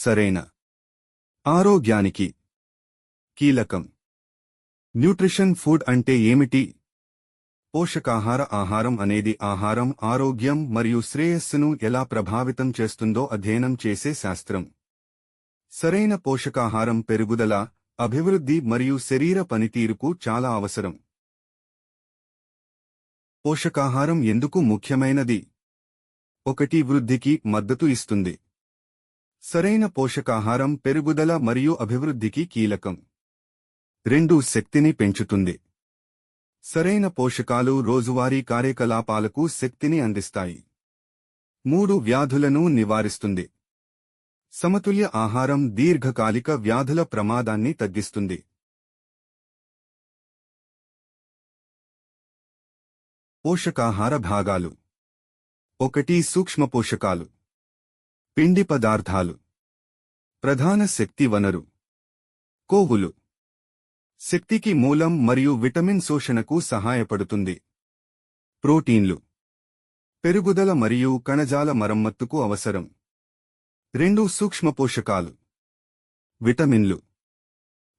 సరైన. ఆరోగ్యానికి. కీలకం. న్యూట్రిషన్ ఫుడ్ అంటే ఏమిటి? పోషకాహార ఆహారం అనేది ఆహారం ఆరోగ్యం మరియు శ్రేయస్సును ఎలా ప్రభావితం చేస్తుందో అధ్యయనం చేసే శాస్త్రం. సరైన పోషకాహారం పెరుగుదల అభివృద్ధి మరియు శరీర పనితీరుకు చాలా అవసరం. పోషకాహారం ఎందుకు ముఖ్యమైనది? ఒకటి వృద్ధికి మద్దతు ఇస్తుంది. సరైన పోషకాహారం పెరుగుదల మరియు అభివృద్ధికి కీలకం. రెండు శక్తిని పెంచుతుంది. సరైన పోషకాలు రోజువారీ కార్యకలాపాలకు శక్తిని అందిస్తాయి. మూడు వ్యాధులను నివారిస్తుంది. సమతుల్య ఆహారం దీర్ఘకాలిక వ్యాధుల ప్రమాదాన్ని తగ్గిస్తుంది. పోషకాహార భాగాలు. ఒకటి సూక్ష్మ పోషకాలు. పిండి పదార్థాలు. ప్రధాన శక్తి వనరు. కోవులు. శక్తికి మూలం మరియు విటమిన్ శోషణకు సహాయపడుతుంది. ప్రోటీన్లు. పెరుగుదల మరియు కణజాల మరమ్మత్తుకు అవసరం. రెండు సూక్ష్మ పోషకాలు. విటమిన్లు.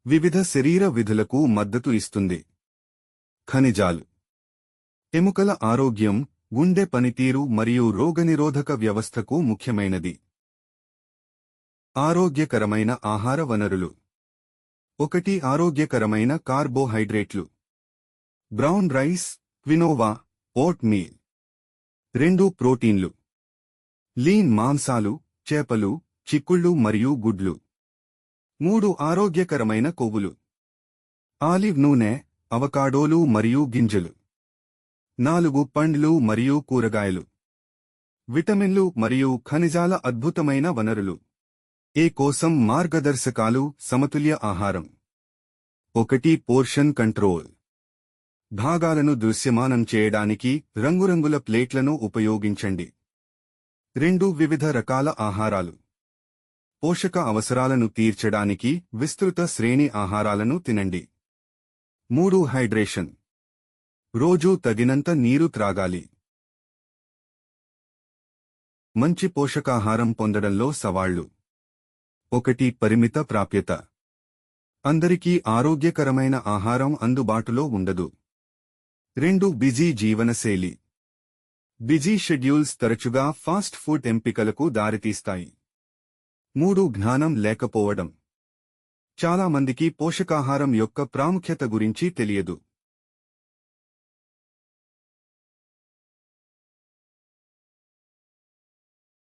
వివిధ శరీర విధులకు మద్దతు ఇస్తుంది. ఖనిజాలు. ఎముకల ఆరోగ్యం గుండె పనితీరు మరియు రోగనిరోధక వ్యవస్థకు ముఖ్యమైనది. ఆరోగ్యకరమైన ఆహార వనరులు. ఒకటి ఆరోగ్యకరమైన కార్బోహైడ్రేట్లు. Brown rice quinoa oatmeal రెండు ప్రోటీన్లు. లీన్ మాంసాలు చేపలు చిక్కుళ్ళు మరియు గుడ్లు. మూడు ఆరోగ్యకరమైన కొవ్వులు. ఆలివ్ నూనె అవకాడోలు మరియు గింజలు. నాలుగు పండ్లు మరియు కూరగాయలు. విటమిన్లు మరియు ఖనిజాల అద్భుతమైన వనరులు. ఏ కోసం మార్గదర్శకాలు సమతుల్య ఆహారం? ఒకటి పోర్షన్ కంట్రోల్. భాగాలను దృశ్యమానం చేయడానికి రంగురంగుల ప్లేట్లను ఉపయోగించండి. రెండు వివిధ రకాల ఆహారాలు. పోషక అవసరాలను తీర్చడానికి విస్తృత శ్రేణి ఆహారాలను తినండి. మూడు హైడ్రేషన్. రోజూ తగినంత నీరు త్రాగాలి. మంచి పోషకాహారం పొందడంలో సవాళ్ళు. ఒకటి పరిమిత ప్రాప్యత. అందరికీ ఆరోగ్యకరమైన ఆహారం అందుబాటులో ఉండదు. రెండు బిజీ జీవనశైలి. బిజీ షెడ్యూల్స్ తరచుగా ఫాస్ట్ ఫుడ్ ఎంపికలకు దారితీస్తాయి. మూడు జ్ఞానం లేకపోవడం. చాలా మందికి పోషకాహారం యొక్క ప్రాముఖ్యత గురించి తెలియదు.